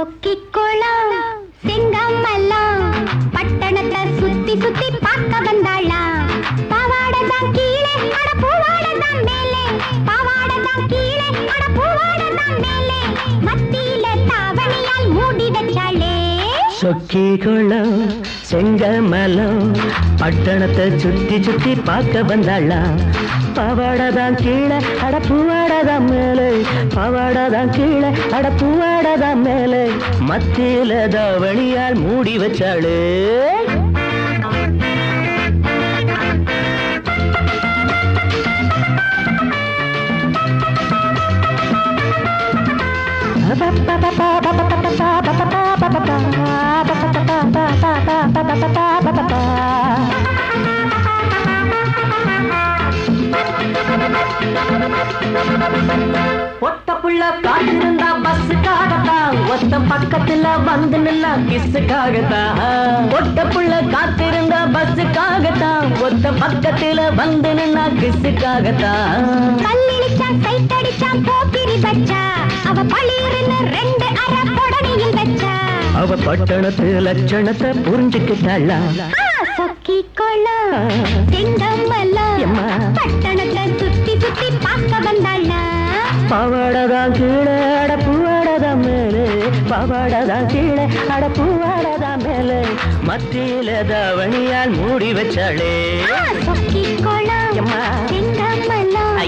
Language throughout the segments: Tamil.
Chokkikulam சிங்கமெல்லாம் பட்டணத்தை சுத்தி சுத்தி பார்க்க வந்தாளா பாவாடதான் கீழே அட பூவாடதான் மேலே. பாவாடதான் கீழே அட பூவாடதான் மேலே. மத்தியில தாவணியால் மூடி வச்சாளே. சொக்கிகுளம் செங்கமலம் பட்டணத்தை சுத்தி சுத்தி பார்க்க வந்தாளா பவாடதான் கீழே அட பூவாடதான் மேலே பவாடதான் கீழே அட பூவாடதான் மேலே மத்தியில தாவணியால் மூடி வச்சாளே ஒத்த புள்ள காத்திருந்தா பஸ்ஸுக்காகத்தான். ஒத்த பக்கத்துல வந்து நின்னா கிஸ்ஸுக்காகத்தான். ஒட்ட புள்ள காத்திருந்தா பஸ்ஸுக்காகத்தான். ஒத்த பக்கத்துல வந்து நின்னா கிஸ்ஸுக்காகத்தான். கல்லிடிச்சான் கைத்தடிச்சான் போக்கிரி வச்சா அவ பளிர்னு ரெண்டு அரை புடனையும் வச்சா அவ பட்டணத்து லட்சணத்தை புரிஞ்சுக்கிட்டாளா சிங்கமெல்லாம் எம்மா. பட்டணத்தை சுத்தி சுத்தி பார்க்க வந்தாளா? பவாடதான் கீழே அட பூவாடதான் மேலே. பவாடதான் கீழே அட பூவாடதான் மேலே. மத்தியில தாவணியால் மூடி வச்சாளே. சொக்கிக்குளம் எம்மா. சிங்கமெல்லாம்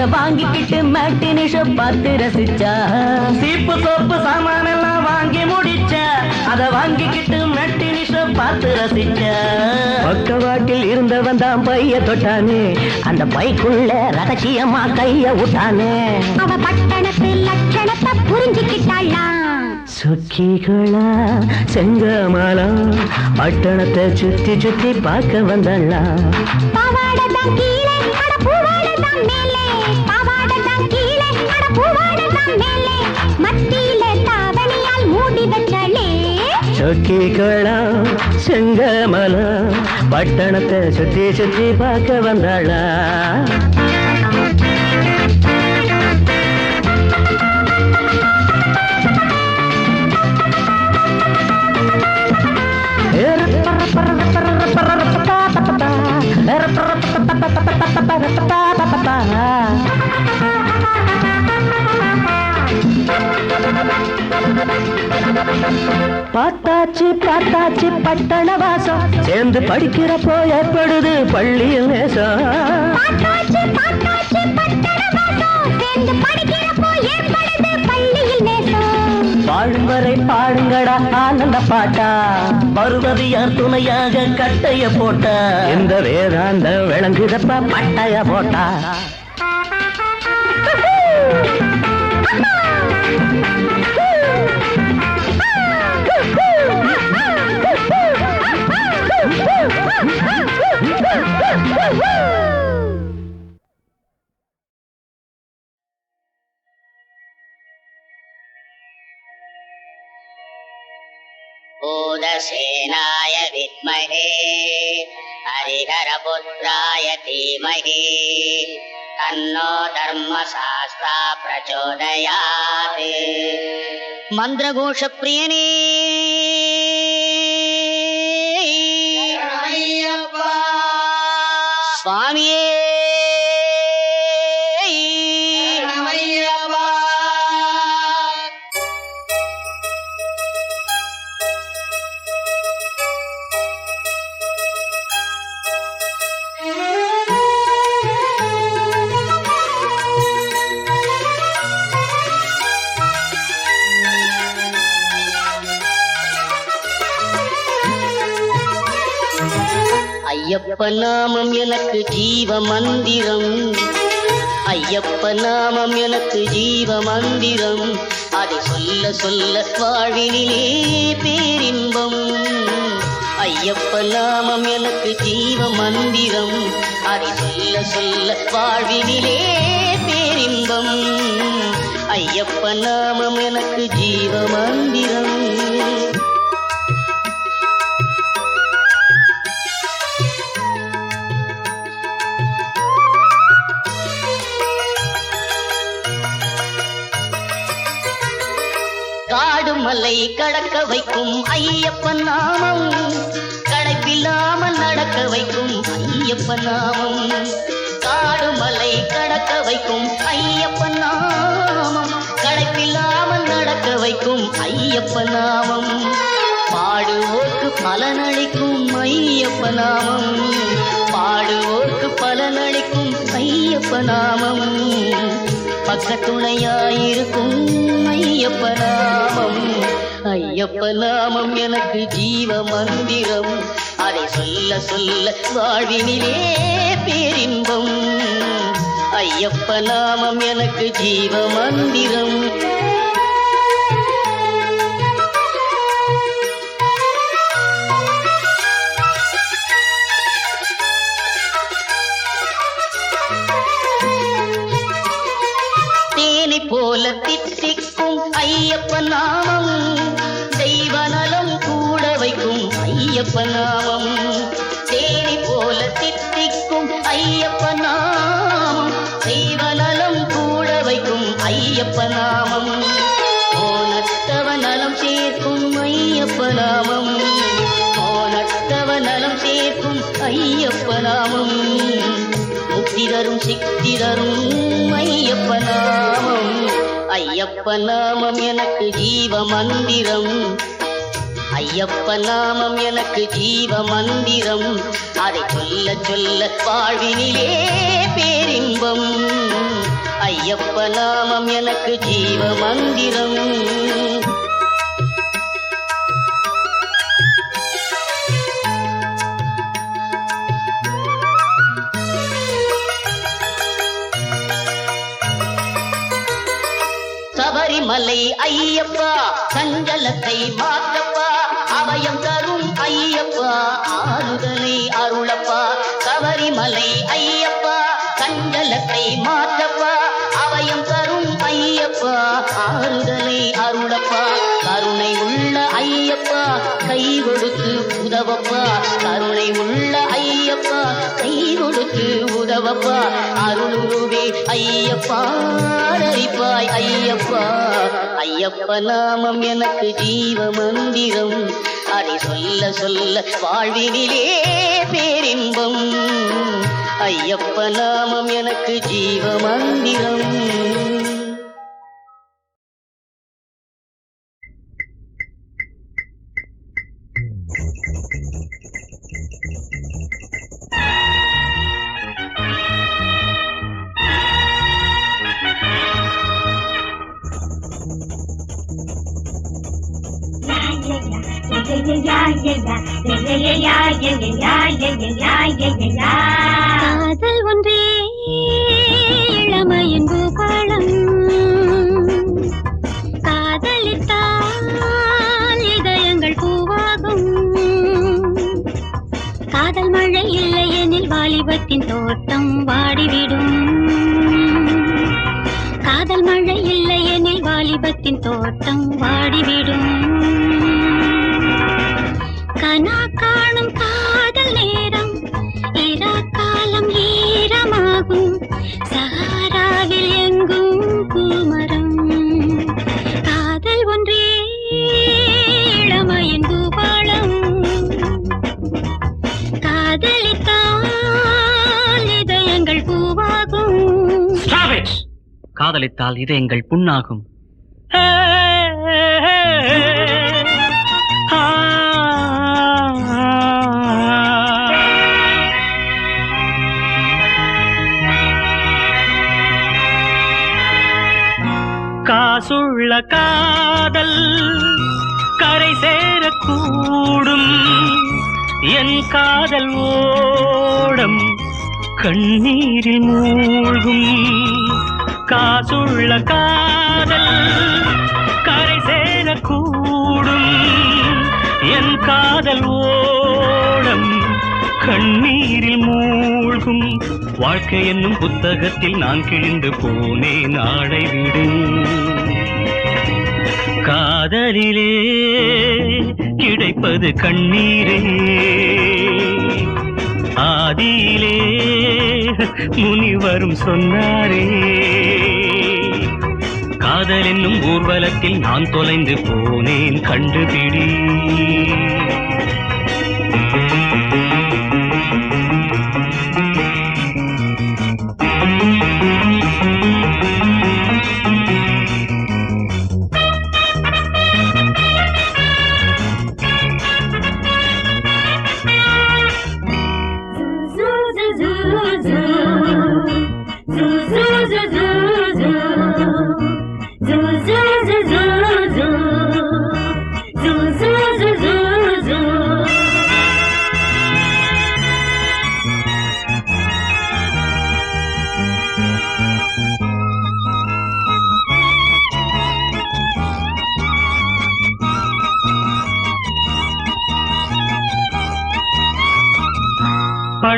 அத வாங்கிக்கிட்டு மேட்டினிஷ பார்த்து ரசிச்சா. சீப்பு சோப்பு சாமான் எல்லாம் வாங்கி முடிச்ச. அத வாங்கிக்கிட்டு மேட்டினிஷ பார்த்து ரசிச்சா. பக்கவாட்டில் இருந்தவன் தான் பைய தொட்டானே. அந்த பைக்குள்ள ரகசியமா கைய விட்டானே. அவ பட்டணத்து லட்சணத்தை புரிஞ்சுக்கிட்டாளா? சுக்கிகளா செங்கமலம் பட்டணத்தை சுத்தி சுத்தி பார்க்க வச்சாளே. சொக்கிகளா செங்கமலம் பட்டணத்தை சுத்தி சுத்தி பார்க்க வந்தாளா பார்த்தாச்சு பார்த்தாச்சு பட்டண வாசம் சேர்ந்து படிக்கிறப்போ ஏற்படுது பள்ளியில் நேசம். பாடுங்கடா ஆனந்த பாட்டா. வருவது யார் துணையாக கட்டைய போட்டா. இந்த வேதாந்த விளங்குதப்பா பட்டைய போட்டா. धीमहि। तन्नो धर्मशास्त्रा प्रचोदयात्। मन्त्रघोषप्रियने। स्वामिये ஐயப்ப நாமம் எனக்கு ஜீவ மந்திரம் ஐயப்ப நாமம் எனக்கு ஜீவ மந்திரம் அதை சொல்ல சொல்ல வாழ்வினிலே பேரின்பம். ஐயப்ப நாமம் எனக்கு ஜீவ மந்திரம் அதை சொல்ல சொல்ல வாழ்வினிலே பேரின்பம். ஐயப்ப நாமம் எனக்கு ஜீவ மந்திரம் மலை கடக்க வைக்கும் ஐயப்பன் நாமம். களைப்பில்லாமல் நடக்க வைக்கும் ஐயப்பன் நாமம். காடு மலை கடக்க வைக்கும் ஐயப்பன் நாமம். களைப்பில்லாமல் நடக்க வைக்கும் ஐயப்பன் நாமம். பாடுவோர்க்கு பலனளிக்கும் ஐயப்ப நாமம். பாடுவோர்க்கு பலனளிக்கும் ஐயப்ப நாமம். பக்கத்துணையாயிருக்கும் ஐயப்ப நாமம். ஐயப்ப நாமம் எனக்கு ஜீவ மந்திரம். அதை சொல்ல சொல்ல வாழ்வினிலே பேரின்பம். ஐயப்ப நாமம் எனக்கு ஜீவ மந்திரம். தேனை போல தித்திக்கும் ஐயப்ப நாமம். ஐயப்ப நாமம் தேனி போல தித்திக்கும் ஐயப்ப நாமம் தெய்வ கூட வைக்கும் ஐயப்ப நாமம் போனத்தவ நலம் சேர்க்கும் ஐயப்ப நாமம் போனத்தவ நலம் சேர்க்கும் ஐயப்ப நாமம் முக்தி தரும் சிக்தி தரும் ஐயப்ப நாமம் ஐயப்ப நாமம் எனக்கு ஜீவ மந்திரம் ஐயப்ப நாமம் எனக்கு ஜீவ மந்திரம் அதை சொல்ல சொல்ல வாழ்வினிலே பேரின்பம். ஐயப்ப நாமம் எனக்கு ஜீவ மந்திரம் சபரிமலை ஐயப்பா சஞ்சலத்தை மாற்ற அபயம் தரும் ஐயப்பா. ஆறுதலை அருளப்பா. சபரிமலை ஐயப்பா. கண்டலத்தை மாற்றப்பா. அபயம் தரும் ஐயப்பா. ஆறுதலை அருளப்பா. கருணை உள்ள ஐயப்பா. கை கொடுத்து உதவப்பா. கருணை உள்ள ஐயப்பா. கை கொடுத்து உதவப்பா. அருளுருவே ஐயப்பா. அழைப்பாய் ஐயப்பா. ஐயப்ப நாமம் எனக்கு ஜீவ மந்திரம் அதை சொல்ல சொல்ல வாழ்வினிலே பேரின்பம். ஐயப்ப நாமம் எனக்கு ஜீவ மந்திரம் காதல் ஒன்றே இளமையின் பூபாலம் காதலித்தால் இதயங்கள் பூவாகும். காதல் மழை இல்லை எனில் வாலிபத்தின் தோட்டம் வாடிவிடும். காதல் மழை இல்லை எனில் வாலிபத்தின் தோட்டம் வாடிவிடும். கனா காணும் காதல் நேரம். இரா காலம் ஈரமாகும். சஹாராவில் எங்கும் பூமரம். காதல் ஒன்றே இளமையின் பூபாளம் காதலித்தால் இதயங்கள் பூவாகும். காதலித்தால் இதயங்கள் புண்ணாகும். உள்ள காதல் கரை சேரக்கூடும். என் காதல் ஓடம் கண்ணீரில் மூழ்கும். காசுள்ள காதல் கரை சேரக்கூடும். என் காதல் ஓடம் கண்ணீரில் மூழ்கும். வாழ்க்கை என்னும் புத்தகத்தில் நான் கிழிந்து போனேன் நாளை விடு காதலிலே கிடைப்பது கண்ணீரே. ஆதியிலே முனிவரும் சொன்னாரே. காதல் என்னும் ஊர்வலத்தில் நான் தொலைந்து போனேன் கண்டுபிடி.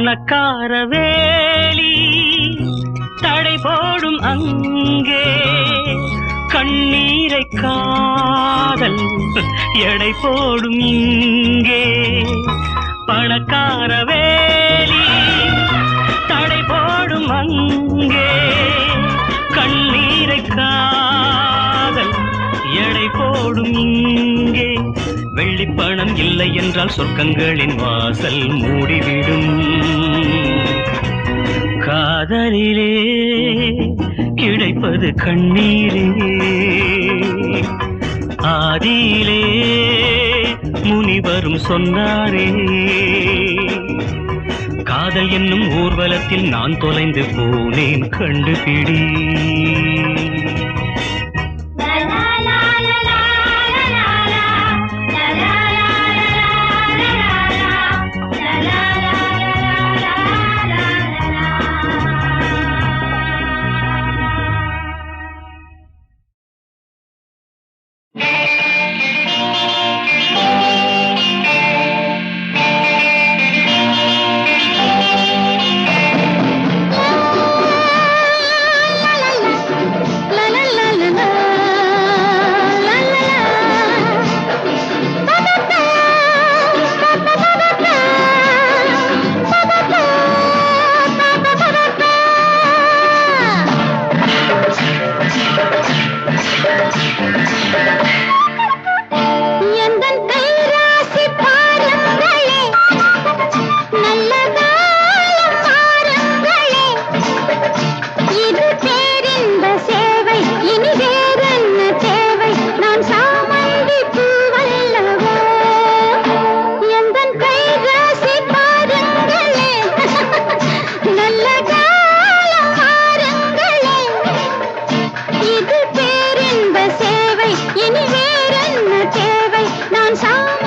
பணக்கார வேலி தடை போடும் அங்கே கண்ணீரை காதல் எடை போடும் இங்கே. பணக்கார வேலி வெள்ளிப்பணம் இல்லை என்றால் சொர்க்கங்களின் வாசல் மூடிவிடும். காதலிலே கிடைப்பது கண்ணீரே. ஆதியிலே முனிவரும் சொன்னாரே. காதல் என்னும் ஊர்வலத்தில் நான் தொலைந்து போனேன் கண்டுபிடி. 唱。